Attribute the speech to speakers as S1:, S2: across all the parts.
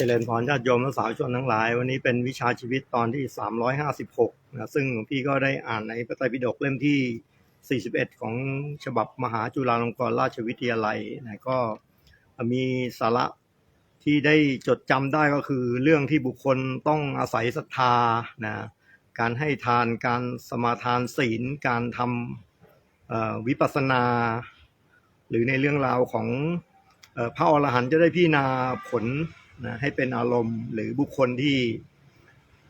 S1: จริญพรญาติโยมและสาวชนทั้งหลาย วันนี้เป็นวิชาชีวิตตอนที่ 356นะซึ่งหลวงพี่ก็ได้อ่านในพระไตรปิฎกเล่มที่ 41 ของฉบับมหาจุฬาลงกรณราชวิทยาลัยนะก็มีสาระที่ได้จดจำได้ก็คือเรื่องที่บุคคลต้องอาศัยศรัทธานะการให้ทานการสมาทานศีล การทำวิปัสสนา หรือในเรื่องราวของอพระอรหันต์จะได้พิจารณาผล นะให้เป็นอารมณ์หรือบุคคลที่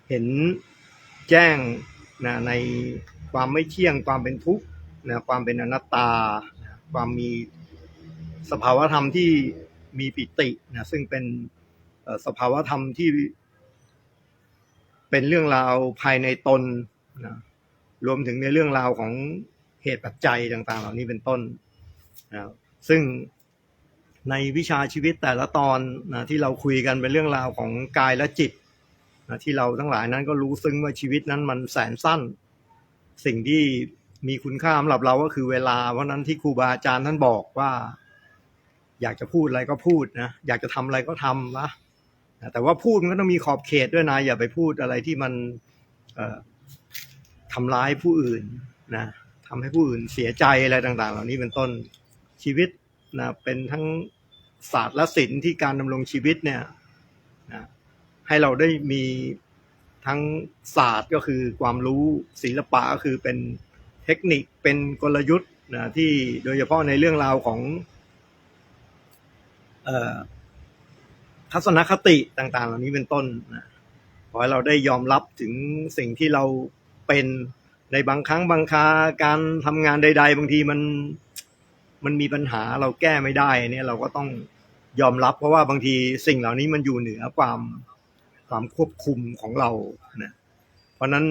S1: เห็นแจ้งนะในความไม่เที่ยงความเป็นทุกข์นะความเป็นอนัตตานะความมีสภาวธรรมที่มีปิตินะซึ่งเป็นสภาวธรรมที่เป็นเรื่องราวภายในตนนะรวมถึงในเรื่องราวของเหตุปัจจัยต่าง ๆ เหล่านี้เป็นต้นนะซึ่ง ในวิชาชีวิตแต่ละตอนนะที่เราคุยกันเป็นเรื่องราวของกายและจิตนะที่เราทั้งหลายนั้นก็รู้ซึ้งว่าชีวิตนั้นมันแสนสั้น สิ่งที่มีคุณค่าสำหรับเราก็คือเวลา เพราะนั้นที่ครูบาอาจารย์ท่านบอกว่า อยากจะพูดอะไรก็พูดนะ อยากจะทำอะไรก็ทำนะแต่ว่าพูดมันก็ต้องมีขอบเขตด้วยนะอย่าไปพูดอะไรที่มันทำร้ายผู้อื่นนะทำให้ผู้อื่นเสียใจอะไรต่าง ๆ เหล่านี้เป็นต้นชีวิต นะเป็นทั้งศาสตร์และศิลป์ที่การดำรงชีวิตเนี่ยนะให้เราได้มีทั้งศาสตร์ก็คือความรู้ศิลปะก็คือเป็นเทคนิคเป็นกลยุทธ์นะที่โดยเฉพาะในเรื่องราวของทัศนคติต่าง ๆ เหล่านี้เป็นต้นนะขอให้เราได้ยอมรับถึงสิ่งที่เราเป็นในบางครั้งบางคาการทำงานใด ๆ บางทีมัน มันมีปัญหาเราแก้ไม่ได้เนี่ยเราก็ต้องยอมรับเพราะว่าบางทีสิ่งเหล่านี้มันอยู่เหนือความความควบคุมของเรานะเพราะนั้น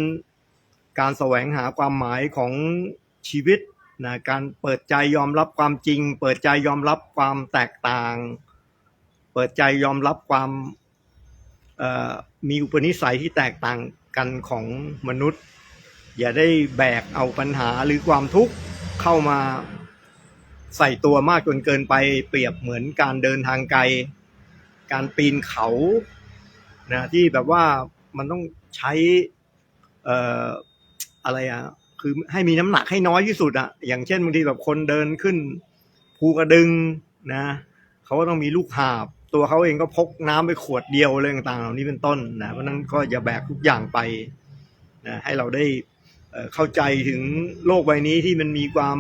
S1: การแสวงหาความหมายของชีวิตนะการเปิดใจยอมรับความจริง เปิดใจยอมรับความแตกต่าง เปิดใจยอมรับความมีอุปนิสัยที่แตกต่างกันของมนุษย์ อย่าได้แบกเอาปัญหาหรือความทุกข์เข้ามา ใส่ตัวมากจนเกินไปเปรียบเหมือนการเดินทางไกล การปีนเขานะที่แบบว่ามันต้องใช้เอ่ออะไรอะคือให้มีน้ำหนักให้น้อยที่สุดอะอย่างเช่นบางทีแบบคนเดินขึ้น ภูกระดึงนะเขาก็ต้องมีลูกหาบ ตัวเขาเองก็พกน้ำไปขวดเดียวอะไรต่างๆ เหล่านี้เป็นต้นนะเพราะนั้นก็อย่าแบกทุกอย่างไปนะให้เราได้เข้าใจถึงโลกใบนี้ที่มันมีความ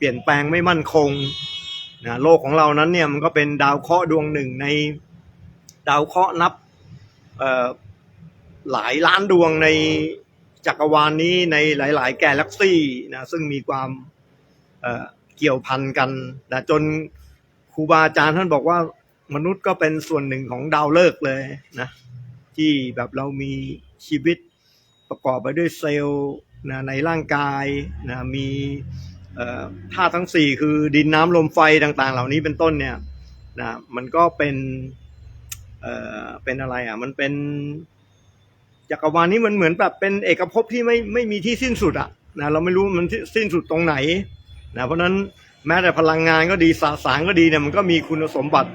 S1: เปลี่ยนแปลงไม่มั่นคงนะโลกของเรานั้นเนี่ยมันก็เป็นดาวเคราะห์ดวงหนึ่งในดาวเคราะห์นับหลายล้านดวงในจักรวาลนนี้ในหลาย ๆ แกลล็กซี่นะซึ่งมีความเเกี่ยวพันกันนะจนครูบาอาจารย์ท่านบอกว่ามนุษย์ก็เป็นส่วนหนึ่งของดาวฤกษ์เลยนะที่แบบเรามีชีวิตประกอบไปด้วยเซลล์นะในร่างกายนะมี ธาตุทั้งสี่คือดินน้ำลมไฟต่างๆ เหล่านี้เป็นต้นเนี่ยนะมันก็เป็นเอ่อเป็นอะไรอะ มันเป็นจักรวาลนี้มันเหมือนแบบเป็นเอกภพที่ไม่ไม่มีที่สิ้นสุดอะนะเราไม่รู้มันสิ้นสุดตรงไหนนะเพราะนั้นแม้แต่พลังงานก็ดีสสารก็ดีเนี่ยมันก็มีคุณสมบัติ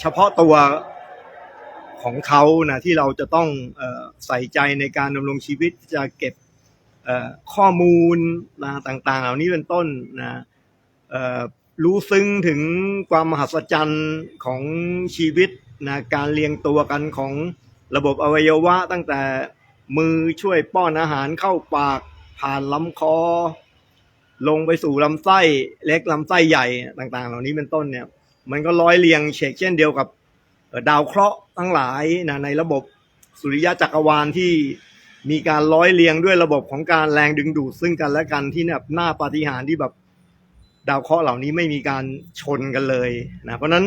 S1: เฉพาะตัวของเขานะที่เราจะต้องใส่ใจในการดำรงชีวิตจะเก็บ ข้อมูลนะต่างๆ เหล่านี้เป็นต้นนะรู้ซึ้งถึงความมหัศจรรย์ของชีวิตนะการเรียงตัวกันของระบบอวัยวะ ตั้งแต่มือช่วยป้อนอาหารเข้าปากผ่านลำคอ ลงไปสู่ลำไส้เล็กลำไส้ใหญ่ต่างๆ เหล่านี้เป็นต้นเนี่ยมันก็ร้อยเรียงเฉกเช่นเดียวกับดาวเคราะห์ทั้งหลายนะในระบบสุริยะจักรวาลที่ มีการร้อยเรียงด้วยระบบของการแรงดึงดูดซึ่งกันและกันที่แบบหน้าปาฏิหาริย์ที่แบบดาวเคราะห์เหล่านี้ไม่มีการชนกันเลยนะเพราะนั้น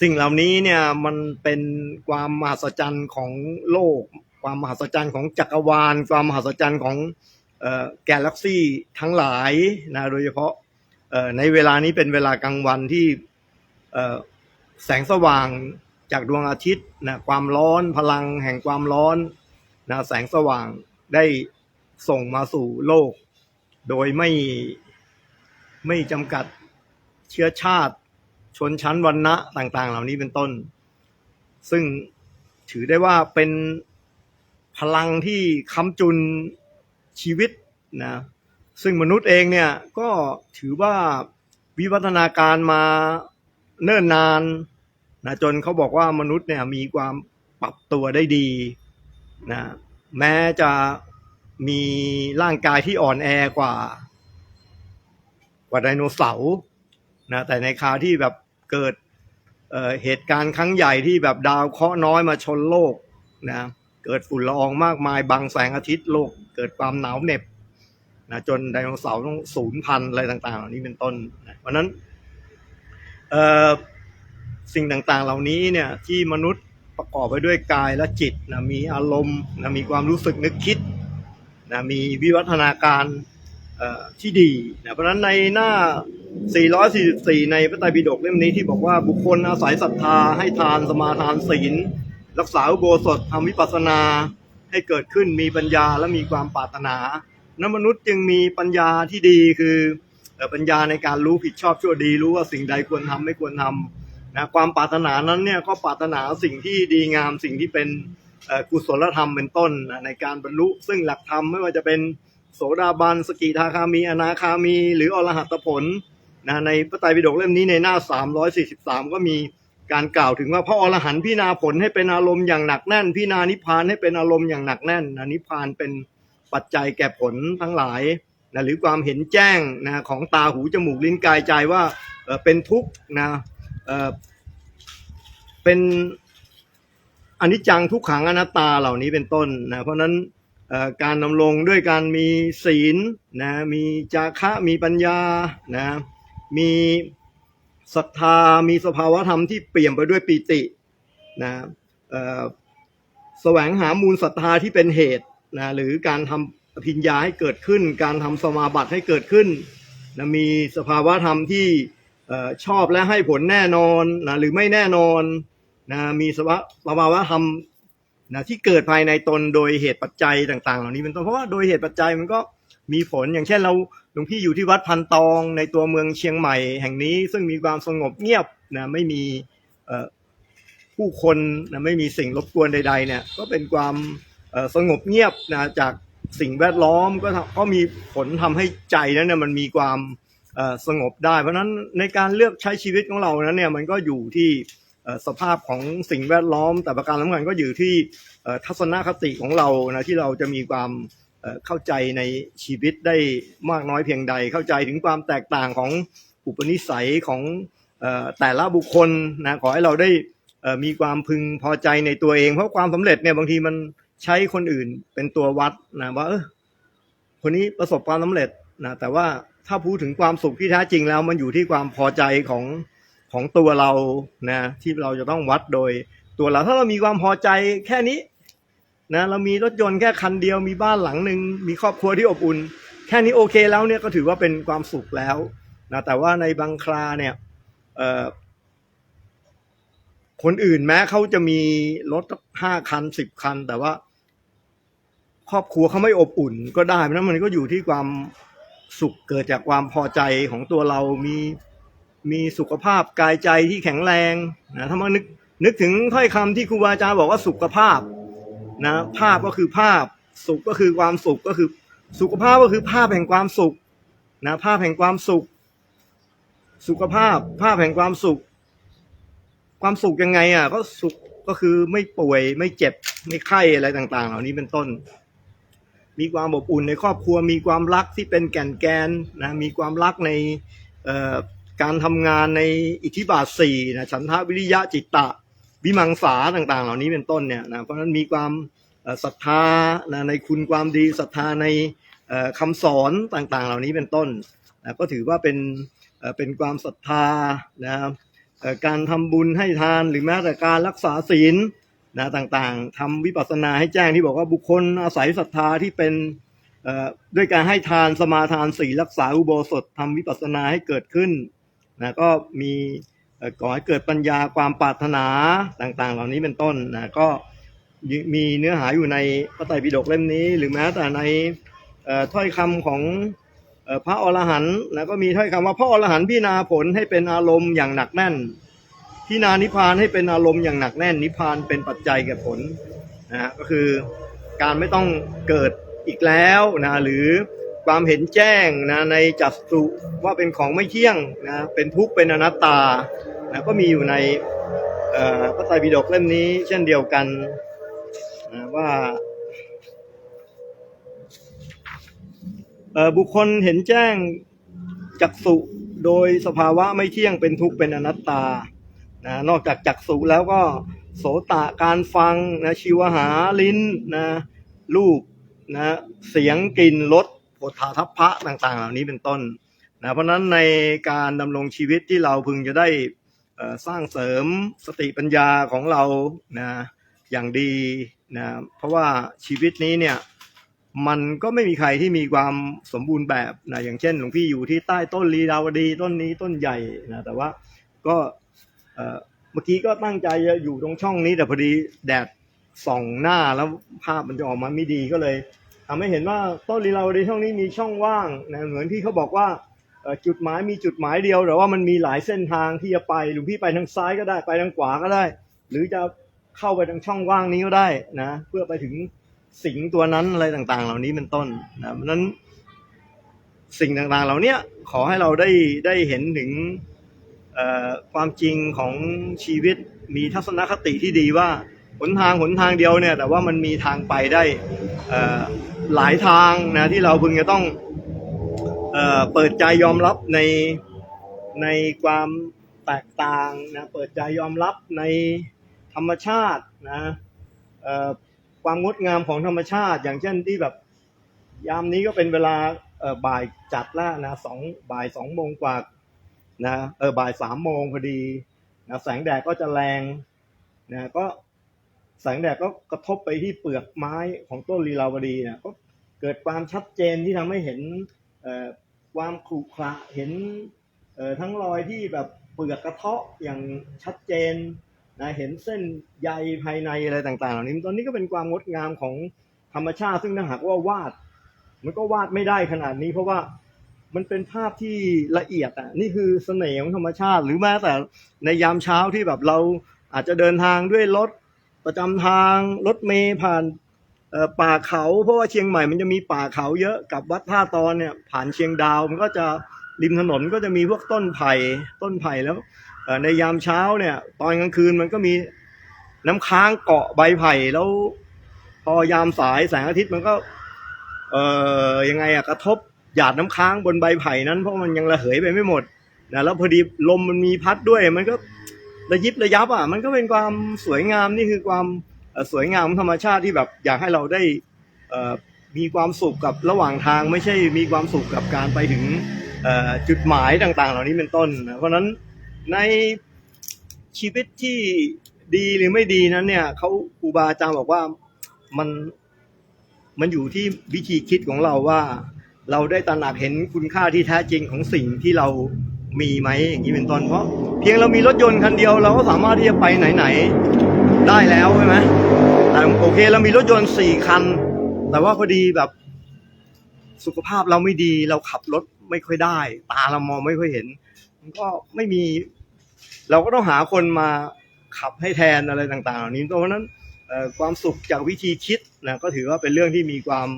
S1: สิ่งเหล่านี้เนี่ยมันเป็นความมหัศจรรย์ของโลก ความมหัศจรรย์ของจักรวาล ความมหัศจรรย์ของออแกลเล็กซี่ทั้งหลายนะโดยเฉพาะในเวลานี้เป็นเวลากลางวันที่แสงสว่าง จากดวงอาทิตย์นะความร้อนพลังแห่งความร้อนนะแสงสว่างได้ส่งมาสู่โลก โดยไม่ไม่จำกัดเชื้อชาติ ชนชั้นวรรณะต่างๆ เหล่านี้เป็นต้น ซึ่งถือได้ว่าเป็นพลังที่ค้ำจุนชีวิตนะซึ่งมนุษย์เองเนี่ยก็ถือว่าวิวัฒนาการมาเนิ่นนาน นะจนเขาบอกว่ามนุษย์เนี่ยมีความปรับตัวได้ดีนะแม้จะมีร่างกายที่อ่อนแอกว่า กว่าไดโนเสาร์นะแต่ในคราวที่แบบเกิดเเหตุการณ์ครั้งใหญ่ที่แบบดาวเคราะห์น้อยมาชนโลกนะเกิดฝุ่นละอองมากมายบังแสงอาทิตย์โลก เกิดความหนาวเหน็บนะจนไดโนเสาร์ต้องสูญพันธุ์อะไรต่างๆเหล่านี้เป็นต้นนะเพราะนั้นเอ่อ สิ่งต่างๆ เหล่านี้เนี่ยที่มนุษย์ประกอบไปด้วยกายและจิตนะมีอารมณ์นะมีความรู้สึกนึกคิดนะมีวิวัฒนาการที่ดีนะเพราะฉะนั้นในหน้า 444 ในพระไตรปิฎกเล่มนี้ที่บอกว่าบุคคลอาศัยศรัทธาให้ทานสมาทานศีล รักษาอุโบสถทำวิปัสสนาให้เกิดขึ้นมีปัญญาและมีความปรารถนานั้นมนุษย์จึงมีปัญญาที่ดีคือเอ่อปัญญาในการรู้ผิดชอบชั่วดีรู้ว่าสิ่งใดควรทำไม่ควรทำ นะความปรารถนานั้นเนี่ยก็ปรารถนาสิ่งที่ดีงามสิ่งที่เป็นกุศลธรรมเป็นต้นนะในการบรรลุ ซึ่งหลักธรรมไม่ว่าจะเป็นโสดาบันสกิทาคามี อนาคามี หรืออรหัตผลนะในพระไตรปิฎกเล่มนี้ในหน้า 343 ก็มีการกล่าวถึงว่าพระอรหันต์พิจารณาผลให้เป็นอารมณ์อย่างหนักแน่นพิจารณานิพานให้เป็นอารมณ์อย่างหนักแน่นนะนิพานเป็นปัจจัยแก่ผลทั้งหลายนะหรือความเห็นแจ้งนะของตาหูจมูกลิ้นกายใจว่าเอ่อเป็นทุกข์นะ เป็นอนิจจังทุกขังอนัตตาเหล่านี้เป็นต้นนะเพราะนั้นการดำรงด้วยการมีศีลนะมีจาคะมีปัญญานะมีศรัทธามีสภาวธรรมที่เปลี่ยมไปด้วยปีตินะแสวงหามูลศรัทธาที่เป็นเหตุนะหรือการทำอภิญญาให้เกิดขึ้น การทำสมาบัติให้เกิดขึ้นนะมีสภาวธรรมที่ ชอบและให้ผลแน่นอนนะหรือไม่แน่นอนนะมีสภาสภาวธรรมนะที่เกิดภายในตนโดยเหตุปัจจัยต่างๆ เหล่านี้เป็นต้นเพราะว่าโดยเหตุปัจจัยมันก็มีผลอย่างเช่นเราหลวงพี่อยู่ที่วัดพันตองในตัวเมืองเชียงใหม่ แห่งนี้ซึ่งมีความสงบเงียบนะไม่มีผู้คนนะไม่มีสิ่งรบกวนใด ๆ เนี่ย ก็เป็นความสงบเงียบนะจากสิ่งแวดล้อมก็ก็มีผลทำให้ใจนั้นเนี่ยมันมีความ สงบได้ เพราะนั้นในการเลือกใช้ชีวิตของเรานั้นเนี่ยมันก็อยู่ที่สภาพของสิ่งแวดล้อม แต่ประการสำคัญก็อยู่ที่ทัศนคติของเรานะที่เราจะมีความเข้าใจในชีวิตได้มากน้อยเพียงใด เข้าใจถึงความแตกต่างของอุปนิสัยของแต่ละบุคคลนะขอให้เราได้มีความพึงพอใจในตัวเอง เพราะความสำเร็จเนี่ยบางทีมันใช้คนอื่นเป็นตัววัดนะว่าเออคนนี้ประสบความสำเร็จนะแต่ว่า ถ้าพูดถึงความสุขที่แท้จริงแล้ว มันอยู่ที่ความพอใจของของตัวเรานะที่เราจะต้องวัดโดยตัวเราถ้าเรามีความพอใจแค่นี้นะเรามีรถยนต์แค่คันเดียวมีบ้านหลังหนึ่งมีครอบครัวที่อบอุ่น แค่นี้โอเคแล้วเนี่ยก็ถือว่าเป็นความสุขแล้วนะแต่ว่าในบางคราเนี่ยคนอื่นแม้เขาจะมีรถห้าคันสิบคัน แต่ว่า ครอบครัวเขาไม่อบอุ่น ก็ได้เพราะฉะนั้นมันก็อยู่ที่ความ สุขเกิดจากความพอใจของตัวเรามีมีสุขภาพกายใจที่แข็งแรงนะถ้ามานึกนึกถึงถ้อยคำที่ครูบาอาจารย์บอกว่าสุขภาพนะภาพก็คือภาพ สุขก็คือความสุขก็คือสุขภาพก็คือภาพแห่งความสุขนะภาพแห่งความสุข สุขภาพ ภาพแห่งความสุข ความสุขยังไงอะก็สุขก็คือไม่ป่วยไม่เจ็บไม่ไข้อะไรต่าง ๆ เหล่านี้เป็นต้น มีความอบอุ่นในครอบครัว มีความรักที่เป็นแก่นแกนนะมีความรักในการทำงานในอิทธิบาทสี่นะฉันทะวิริยะจิตตะวิมังสาต่างๆ เหล่านี้เป็นต้นเนี่ยนะเพราะฉะนั้นมีความศรัทธานะในคุณความดีศรัทธาในคำสอนต่างๆ เหล่านี้เป็นต้นนะก็ถือว่าเป็นเป็นความศรัทธานะครับการทำบุญให้ทานหรือแม้แต่การรักษาศีล นะต่างๆทำวิปัสสนาให้แจ้งที่บอกว่าบุคคลอาศัยศรัทธาที่เป็นด้วยการให้ทานสมาทานศีลรักษาอุโบสถทำวิปัสสนาให้เกิดขึ้นนะก็มีก่อให้เกิดปัญญาความปรารถนาต่างๆ เหล่านี้เป็นต้นนะก็มีเนื้อหาอยู่ในพระไตรปิฎกเล่มนี้ หรือแม้แต่ในถ้อยคำของพระอรหันต์นะก็มีถ้อยคำว่าพระอรหันต์พิจารณาผลให้เป็นอารมณ์อย่างหนักแน่น พิจารณานิพพานให้เป็นอารมณ์อย่างหนักแน่นนิพพานเป็นปัจจัยแก่ผลนะฮะก็คือการไม่ต้องเกิดอีกแล้วนะหรือความเห็นแจ้งนะในจัตสุว่าเป็นของไม่เที่ยงนะเป็นทุกข์เป็นอนัตตานะก็มีอยู่ในพระไตรปิฎกเล่มนี้เช่นเดียวกันนะว่าบุคคลเห็นแจ้งจักสุโดยสภาวะไม่เที่ยงเป็นทุกข์เป็นอนัตตา นะนอกจากจักสุแล้วก็โสตะการฟังนะชิวหาลิ้นนะรูปนะเสียงกลิ่นรสโผฏฐาทัพพะต่างๆ เหล่านี้เป็นต้นนะเพราะนั้นในการดำรงชีวิตที่เราพึงจะได้สร้างเสริมสติปัญญาของเรานะอย่างดีนะเพราะว่าชีวิตนี้เนี่ยมันก็ไม่มีใครที่มีความสมบูรณ์แบบนะอย่างเช่นหลวงพี่อยู่ที่ใต้ต้นลีลาวดีต้นนี้ต้นใหญ่นะแต่ว่าก็ เมื่อกี้ก็ตั้งใจจะอยู่ตรงช่องนี้แต่พอดีแดดส่องหน้าแล้วภาพมันจะออกมาไม่ดีก็เลยทำให้เห็นว่าต้นลีลาวดีช่องนี้มีช่องว่างนะเหมือนที่เขาบอกว่าจุดหมายมีจุดหมายเดียวแต่ว่ามันมีหลายเส้นทางที่จะไปหลวงพี่ไปทางซ้ายก็ได้ไปทางขวาก็ได้ หรือจะเข้าไปทางช่องว่างนี้ก็ได้นะเพื่อไปถึงสิ่งตัวนั้นอะไรต่างๆ เหล่านี้เป็นต้นนะนั้นสิ่งต่างๆ เหล่านี้ขอให้เราได้ได้เห็นถึง ความจริงของชีวิตมีทัศนคติที่ดีว่าหนทางหนทางเดียวเนี่ย แต่ว่ามันมีทางไปได้หลายทางนะที่เราพึงจะต้องเอเปิดใจยอมรับในในความแตกต่างนะเปิดใจยอมรับในธรรมชาตินะความงดงามของธรรมชาติ อย่างเช่นที่แบบ ยามนี้ก็เป็นเวลาบ่ายจัดแล้วนะสองบ่ายสองโมงกว่า นะเออบ่ายสามโมงพอดีนะแสงแดดก็จะแรงนะก็แสงแดดก็กระทบไปที่เปลือกไม้ของต้นลีลาวดีนะก็เกิดความชัดเจนที่ทำให้เห็นเอ่อความขรุขระเห็นเอ่อทั้งรอยที่แบบเปลือกกระเทาะอย่างชัดเจนนะเห็นเส้นใยภายในอะไรต่างๆเหล่านี้ตอนนี้ก็เป็นความงดงามของธรรมชาติ ซึ่งถ้าหากว่าวาด มันก็วาดไม่ได้ขนาดนี้ เพราะว่า มันเป็นภาพที่ละเอียดอะนี่คือเสน่ห์ของธรรมชาติ หรือแม้แต่ในยามเช้าที่แบบเราอาจจะเดินทางด้วยรถประจำทางรถเมล์ผ่านป่าเขาเพราะว่าเชียงใหม่มันจะมีป่าเขาเยอะกับวัดท่าตอนเนี่ยผ่านเชียงดาวมันก็จะริมถนนก็จะมีพวกต้นไผ่ต้นไผ่แล้วในยามเช้าเนี่ยตอนกลางคืนมันก็มีน้ำค้างเกาะใบไผ่แล้ว พอยามสายแสงอาทิตย์มันก็ เอ่อยังไงอะกระทบ หยาดน้ำค้างบนใบไผ่นั้น เพราะมันยังระเหยไปไม่หมดนะแล้วพอดีลมมันมีพัดด้วย มันก็ระยิบระยับอะ มันก็เป็นความสวยงามนี่คือความสวยงามของธรรมชาติที่แบบอยากให้เราได้มีความสุขกับระหว่างทางไม่ใช่มีความสุขกับการไปถึงจุดหมายต่าง ๆ เหล่านี้เป็นต้นนะเพราะฉะนั้นในชีวิตที่ดีหรือไม่ดีนั้นเนี่ยเขาครูบาอาจารย์บอกว่ามันมันอยู่ที่วิธีคิดของเราว่า เราได้ตระหนักเห็นคุณค่าที่แท้จริงของสิ่งที่เรามีไหมอย่างนี้เป็นต้นเพราะเพียงเรามีรถยนต์คันเดียวเราก็สามารถที่จะไปไหนๆได้แล้วใช่ไหมแต่โอเคเรามีรถยนต์สี่คัน แต่ว่าพอดีแบบสุขภาพเราไม่ดีเราขับรถไม่ค่อยได้ ตาเรามองไม่ค่อยเห็น มันก็ไม่มี เราก็ต้องหาคนมาขับให้แทนอะไรต่างๆเหล่านี้เพราะฉะนั้นความสุขจากวิธีคิดนะก็ถือว่าเป็นเรื่องที่มีความ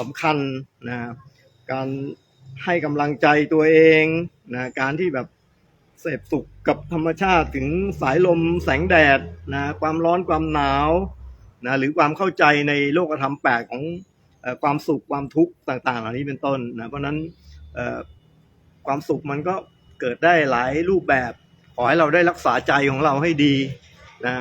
S1: สำคัญนะการให้กำลังใจตัวเองนะการที่แบบเสพสุขกับธรรมชาติถึงสายลมแสงแดดนะความร้อนความหนาวนะหรือความเข้าใจในโลกธรรมแปลกของอความสุขความทุกข์ต่างๆ เหล่านี้เป็นต้นนะเพราะนั้นความสุขมันก็เกิดได้หลายรูปแบบขอให้เราได้รักษาใจของเราให้ดีนะ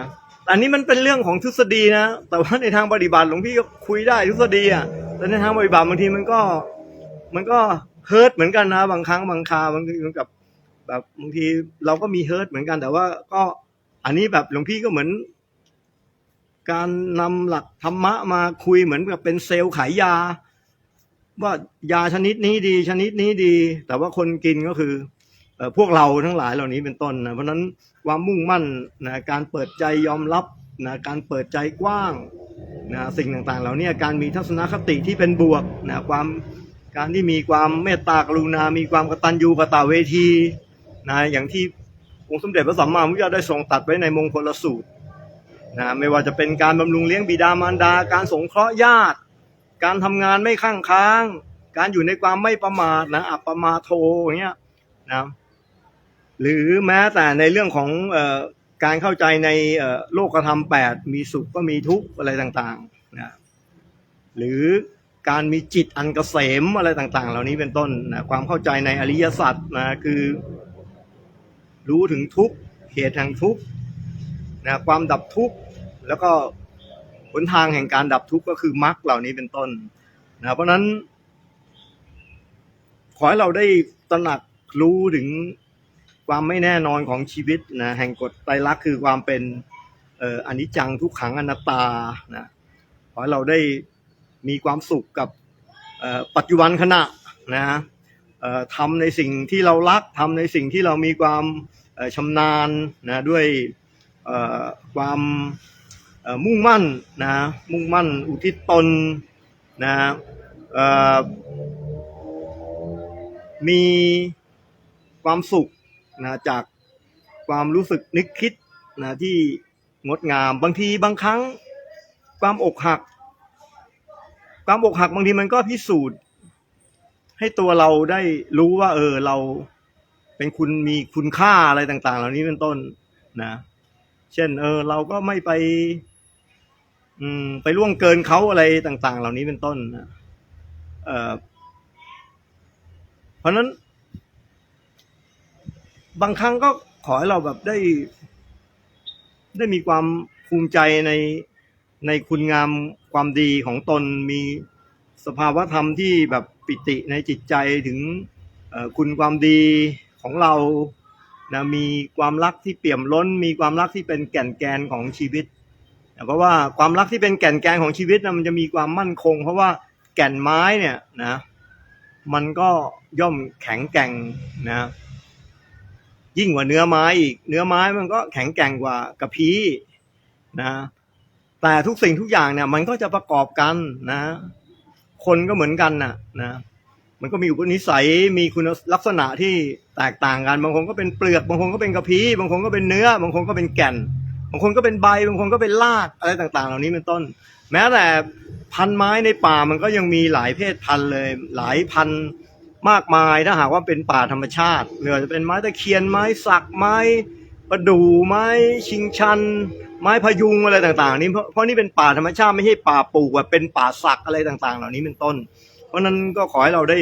S1: อันนี้มันเป็นเรื่องของทฤษฎีนะ แต่ว่าในทางปฏิบัติหลวงพี่ก็คุยได้ทฤษฎีอะ แต่ในทางปฏิบัติบางทีมันก็ มันก็เฮิร์ตเหมือนกันนะ บางครั้งบางคราบางทีมือนกับ แบบบางทีเราก็มีเฮิร์ตเหมือนกัน แต่ว่าก็อันนี้แบบหลวงพี่ก็เหมือน การนำหลักธรรมะมาคุยเหมือนกับเป็นเซลล์ขายยา ว่ายาชนิดนี้ดี ชนิดนี้ดี แต่ว่าคนกินก็คือพวกเราทั้งหลายเหล่านี้เป็นต้นนะเพราะฉะนั้นความมุ่งมั่นนะการเปิดใจยอมรับ นะการเปิดใจกว้างนะสิ่งต่างๆเหล่านี้การมีทัศนคติที่เป็นบวกนะความการที่มีความเมตตากรุณา มีความกตัญญูกตเวทีนะอย่างที่องค์สมเด็จพระสัมมาสัมพุทธเจ้าได้ทรงตัดไว้ในมงคลสูตรนะไม่ว่าจะเป็นการบำรุงเลี้ยงบิดามารดา การสงเคราะห์ญาติ การทำงานไม่ข้างค้าง การอยู่ในความไม่ประมาทนะอัปปมาโทอย่างเงี้ยนะหรือแม้แต่ในเรื่องของ การเข้าใจในโลกธรรมแปดมีสุขก็มีทุกข์อะไรต่างๆนะหรือการมีจิตอันเกษมอะไรต่างๆ เหล่านี้เป็นต้นนะความเข้าใจในอริยสัจนะคือ รู้ถึงทุกข์เหตุแห่งทุกข์นะความดับทุกข์แล้วก็หนทางแห่งการดับทุกข์ก็คือมรรคเหล่านี้เป็นต้นนะเพราะฉะนั้น ขอให้เราได้ตระหนักรู้ถึง ความไม่แน่นอนของชีวิตนะแห่งกฎไตรลักษณ์คือความเป็นเอ่ออนิจจังทุกขังอนัตตานะขอให้เราได้มีความสุขกับเอ่อปัจจุบันขณะนะเอ่อทำในสิ่งที่เรารักทำในสิ่งที่เรามีความเอ่อชำนาญนะด้วยเอ่อความเอ่อมุ่งมั่นนะมุ่งมั่นอุทิศตนนะเอ่อมีความสุข นะจากความรู้สึกนึกคิดนะที่งดงามบางทีบางครั้ง ความอกหัก ความอกหักบางทีมันก็พิสูจน์ ให้ตัวเราได้รู้ว่า เออเราเป็นคุณมีคุณค่าอะไรต่าง ๆ เหล่านี้เป็นต้นนะ เช่น เออ เราก็ไม่ไป อืม ไปล่วงเกินเขาอะไรต่าง ๆ เหล่านี้เป็นต้นนะเออเพราะนั้น บางครั้งก็ขอให้เราแบบได้ ได้มีความภูมิใจในในคุณงามความดีของตนมีสภาวะธรรมที่แบบปิติในจิตใจถึงคุณความดีของเรานะมีความรักที่เปี่ยมล้น มีความรักที่เป็นแก่นแกนของชีวิตนะเพราะว่าความรักที่เป็นแก่นแกนของชีวิตนะมันจะมีความมั่นคง เพราะว่าแก่นไม้เนี่ยนะ มันก็ย่อมแข็งแกร่งนะ ยิ่งกว่าเนื้อไม้อีก เนื้อไม้มันก็แข็งแกร่งกว่ากระพี้นะ แต่ทุกสิ่งทุกอย่างเนี่ย มันก็จะประกอบกันนะ คนก็เหมือนกันน่ะนะมันก็มีอุปนิสัยมีคุณลักษณะที่แตกต่างกัน บางคนก็เป็นเปลือก บางคนก็เป็นกระพี้ บางคนก็เป็นเนื้อ บางคนก็เป็นแก่น บางคนก็เป็นใบ บางคนก็เป็นรากอะไรต่าง ๆ เหล่านี้เป็นต้น แม้แต่พันไม้ในป่ามันก็ยังมีหลายเพศพันธุ์เลย หลายพันธุ์ มากมายถ้าหากว่าเป็นป่าธรรมชาติไม่ว่าจะเป็นไม้ตะเคียนไม้สักไม้ประดู่ไม้ชิงชัน ไม้พยุงอะไรต่างๆ นี่เพราะเพราะนี่เป็นป่าธรรมชาติไม่ใช่ป่าปลูกแบบเป็นป่าสักอะไรต่างๆ เหล่านี้เป็นต้น เพราะนั้นก็ขอให้เราได้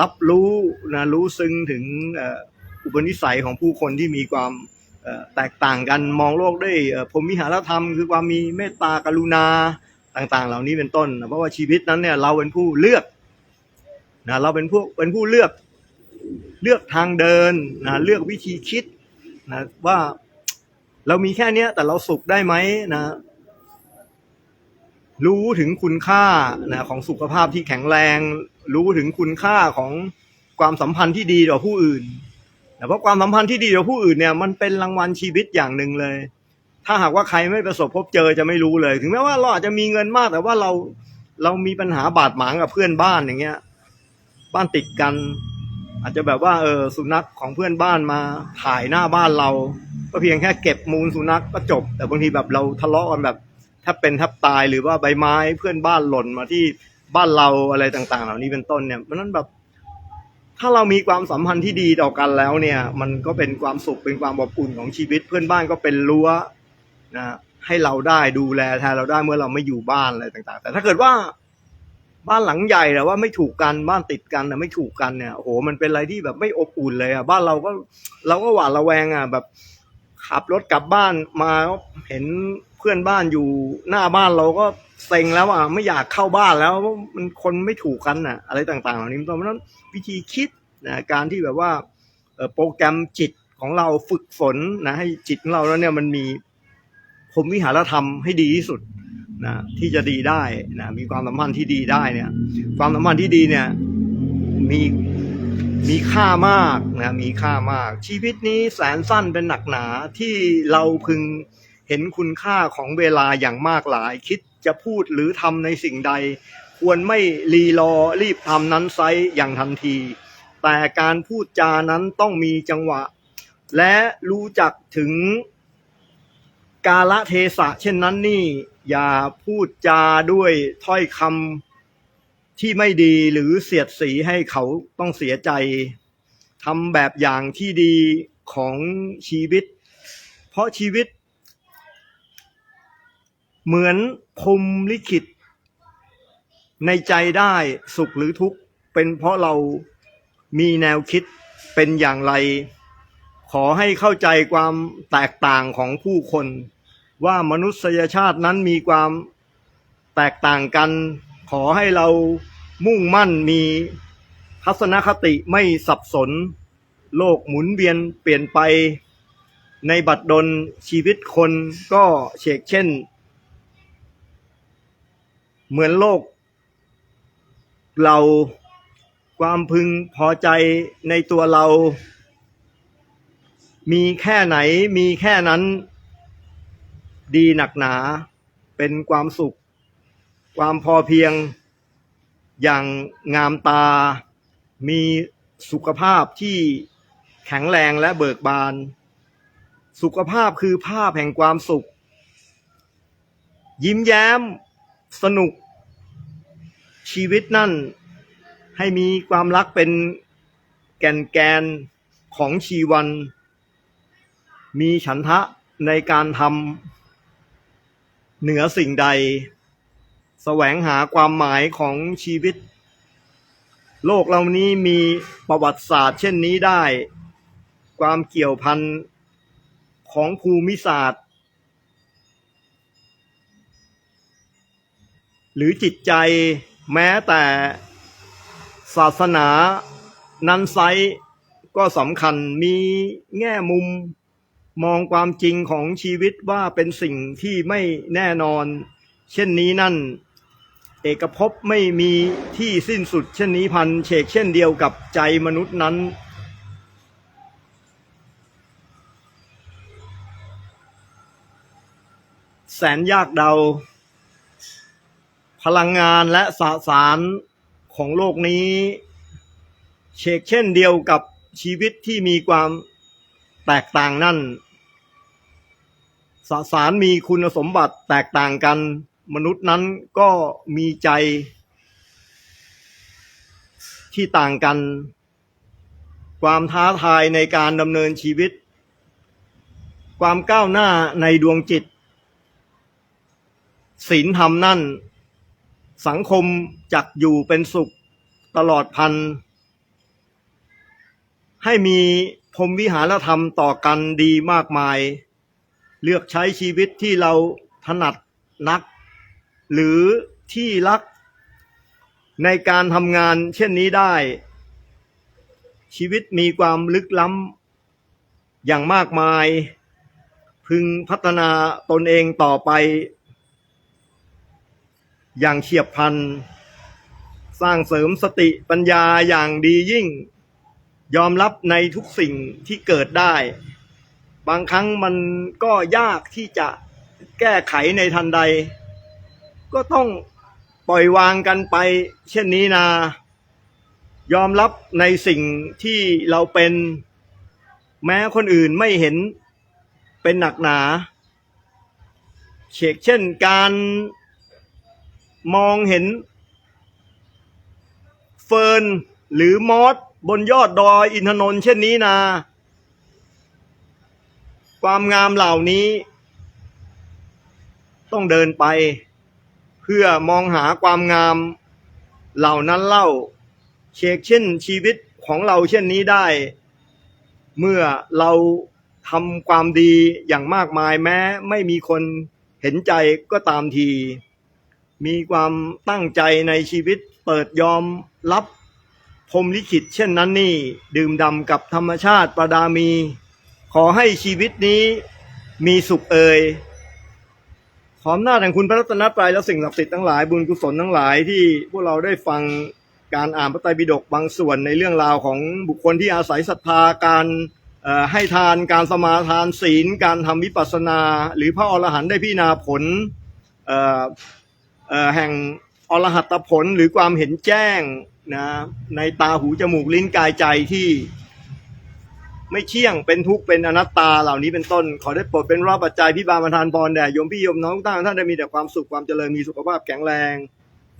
S1: รับรู้นะรู้ซึ้งถึงอุปนิสัยของผู้คนที่มีความแตกต่างกันมองโลกด้วยพรหมิหารธรรม คือความมีเมตตากรุณาต่างๆ เหล่านี้เป็นต้น เพราะว่าชีวิตนั้นเนี่ยเราเป็นผู้เลือก นะเราเป็นผู้เป็นผู้เลือกเลือกทางเดินนะเลือกวิธีคิดนะว่าเรามีแค่เนี้ย แต่เราสุขได้ไหมนะรู้ถึงคุณค่านะของสุขภาพที่แข็งแรง รู้ถึงคุณค่าของความสัมพันธ์ที่ดีต่อผู้อื่นนะเพราะความสัมพันธ์ที่ดีต่อผู้อื่นเนี่ยมันเป็นรางวัลชีวิตอย่างหนึ่งเลย ถ้าหากว่าใครไม่ประสบพบเจอจะไม่รู้เลย ถึงแม้ว่าเราอาจจะมีเงินมากแต่ว่าเราเรามีปัญหาบาดหมางกับเพื่อนบ้านอย่างเงี้ย บ้านติดกัน อาจจะแบบว่าเออสุนัขของเพื่อนบ้านมาถ่ายหน้าบ้านเรา ก็เพียงแค่เก็บมูลสุนัขก็จบ แต่บางทีแบบเราทะเลาะกันแบบถ้าเป็นทับตายหรือว่าใบไม้เพื่อนบ้านหล่นมาที่บ้านเราอะไรต่างๆ เหล่านี้เป็นต้นเนี่ยเพราะนั้นแบบถ้าเรามีความสัมพันธ์ที่ดีต่อกันแล้วเนี่ย มันก็เป็นความสุขเป็นความอบอุ่นของชีวิต เพื่อนบ้านก็เป็นรั้วนะให้เราได้ดูแลแทนเราได้เมื่อเราไม่อยู่บ้านอะไรต่าง ๆ แต่ถ้าเกิดว่า บ้านหลังใหญ่แต่ว่าไม่ถูกกันบ้านติดกันนะไม่ถูกกันเนี่ยโอ้โหมันเป็นอะไรที่แบบไม่อบอุ่นเลยอะบ้านเราก็เราก็หวาดระแวงอะแบบขับรถกลับบ้านมาเห็นเพื่อนบ้านอยู่หน้าบ้านเราก็เซ็งแล้วอะไม่อยากเข้าบ้านแล้วมันคนไม่ถูกกันน่ะ อะไรต่างๆเหล่านี้เพราะฉะนั้นวิธีคิดนะการที่แบบว่าโปรแกรมจิตของเราฝึกฝนนะให้จิตของเราแล้วเนี่ยมันมีพรหมวิหารธรรมให้ดีที่สุด นะที่จะดีได้นะมีความสัมพันธ์ที่ดีได้เนี่ย ความสัมพันธ์ที่ดีเนี่ยมีมีค่ามากนะมีค่ามาก ชีวิตนี้แสนสั้นเป็นหนักหนาที่เราพึงเห็นคุณค่าของเวลาอย่างมากหลาย คิดจะพูดหรือทำในสิ่งใด ควรไม่รีรอรีบทำนั้นไซอย่างทันที แต่การพูดจานั้นต้องมีจังหวะ และรู้จักถึงกาละเทศะเช่นนั้นนี่ อย่าพูดจาด้วยถ้อยคำที่ไม่ดีหรือเสียดสีให้เขาต้องเสียใจทำแบบอย่างที่ดีของชีวิต เพราะชีวิต เหมือนพรมลิขิต ในใจได้สุขหรือทุกข์ เป็นเพราะเรามีแนวคิดเป็นอย่างไร ขอให้เข้าใจความแตกต่างของผู้คน ว่ามนุษยชาตินั้นมีความแตกต่างกัน ขอให้เรามุ่งมั่นมีทัศนคติไม่สับสน โลกหมุนเวียนเปลี่ยนไป ในบัดดลชีวิตคนก็เฉกเช่น เหมือนโลก เราความพึงพอใจในตัวเรา มีแค่ไหนมีแค่นั้น ดีหนักหนา เป็นความสุข ความพอเพียง อย่างงามตา มีสุขภาพที่แข็งแรงและเบิกบาน สุขภาพคือภาพแห่งความสุข ยิ้มแย้ม สนุก ชีวิตนั่น ให้มีความรักเป็นแก่นแกนของชีวัน มีฉันทะในการทำ เหนือสิ่งใด แสวงหาความหมายของชีวิต โลกเรานี้มีประวัติศาสตร์ เช่นนี้ได้ ความเกี่ยวพันของภูมิศาสตร์ หรือจิตใจแม้แต่ศาสนานั้นไซก็สำคัญมีแง่มุม มองความจริงของชีวิตว่าเป็นสิ่งที่ไม่แน่นอน เช่นนี้นั่น เอกภพไม่มีที่สิ้นสุด เช่นนี้พันเฉกเช่นเดียวกับใจมนุษย์นั้น แสนยากเดา พลังงานและสสารของโลกนี้ เชกเช่นเดียวกับชีวิตที่มีความแตกต่างนั่น สสารมีคุณสมบัติแตกต่างกัน มนุษย์นั้นก็มีใจ ที่ต่างกัน ความท้าทายในการดำเนินชีวิต ความก้าวหน้าในดวงจิตศีลธรรมนั่น สังคมจักอยู่เป็นสุขตลอดพัน ให้มีพรมวิหารธรรมต่อกันดีมากมาย เลือกใช้ชีวิตที่เราถนัดนัก หรือที่รักในการทำงานเช่นนี้ได้ ชีวิตมีความลึกล้ำอย่างมากมาย พึงพัฒนาตนเองต่อไป อย่างเฉียบพลัน สร้างเสริมสติปัญญาอย่างดียิ่ง ยอมรับในทุกสิ่งที่เกิดได้ บางครั้งมันก็ยากที่จะแก้ไขในทันใด ก็ต้องปล่อยวางกันไป เช่นนี้นา ยอมรับในสิ่งที่เราเป็น แม้คนอื่นไม่เห็นเป็นหนักหนาเชกเช่นการมองเห็น เฟิร์นหรือมอสบนยอดดอยอินทนนท์เช่นนี้นา ความงามเหล่านี้ ต้องเดินไป เพื่อมองหาความงามเหล่านั้นเล่าเชกเช่นชีวิตของเราเช่นนี้ได้ เมื่อเราทำความดีอย่างมากมายแม้ ไม่มีคนเห็นใจก็ตามที มีความตั้งใจในชีวิตเปิดยอมรับพรหมลิขิตเช่นนั้นนี่ ดื่มด่ำกับธรรมชาติประดามี ขอให้ชีวิตนี้มีสุขเอ่ยขออำนาจแห่งคุณพระรัตนตรัยและสิ่งศักดิ์สิทธิ์ทั้งหลายบุญกุศลทั้งหลายที่พวกเราได้ฟังการอ่านพระไตรปิฎกบางส่วนในเรื่องราวของบุคคลที่อาศัยศรัทธาการให้ทานการสมาทานศีล การทำวิปัสสนา หรือพระอรหันต์ได้พิจารณาผลแห่งอรหัตผลหรือความเห็นแจ้งนะในตาหูจมูกลิ้นกายใจที่ ไม่เที่ยงเป็นทุกข์เป็นอนัตตาเหล่านี้เป็นต้น ขอได้โปรดเป็นรอบปัจจัยพิบาลประทานพรแด่โยมพี่โยมน้องทุกท่านท่านได้มีแต่ความสุขความเจริญมีสุขภาพแข็งแรง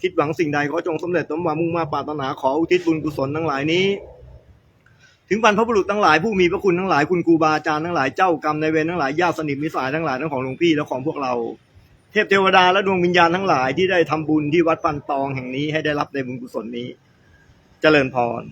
S1: คิดหวังสิ่งใดขอจงสำเร็จสมหวังมุ่งมาปรารถนาขออุทิศบุญกุศลทั้งหลายนี้ ถึงบรรพบุรุษทั้งหลายผู้มีพระคุณทั้งหลายคุณครูบาอาจารย์ทั้งหลายเจ้ากรรมในเวรทั้งหลายญาติสนิทมิตรสายทั้งหลายทั้งของหลวงพี่และของพวกเรา เทพเทวดาและดวงวิญญาณทั้งหลายที่ได้ทำบุญที่วัดปันตองแห่งนี้ให้ได้รับในบุญกุศลนี้ เจริญพร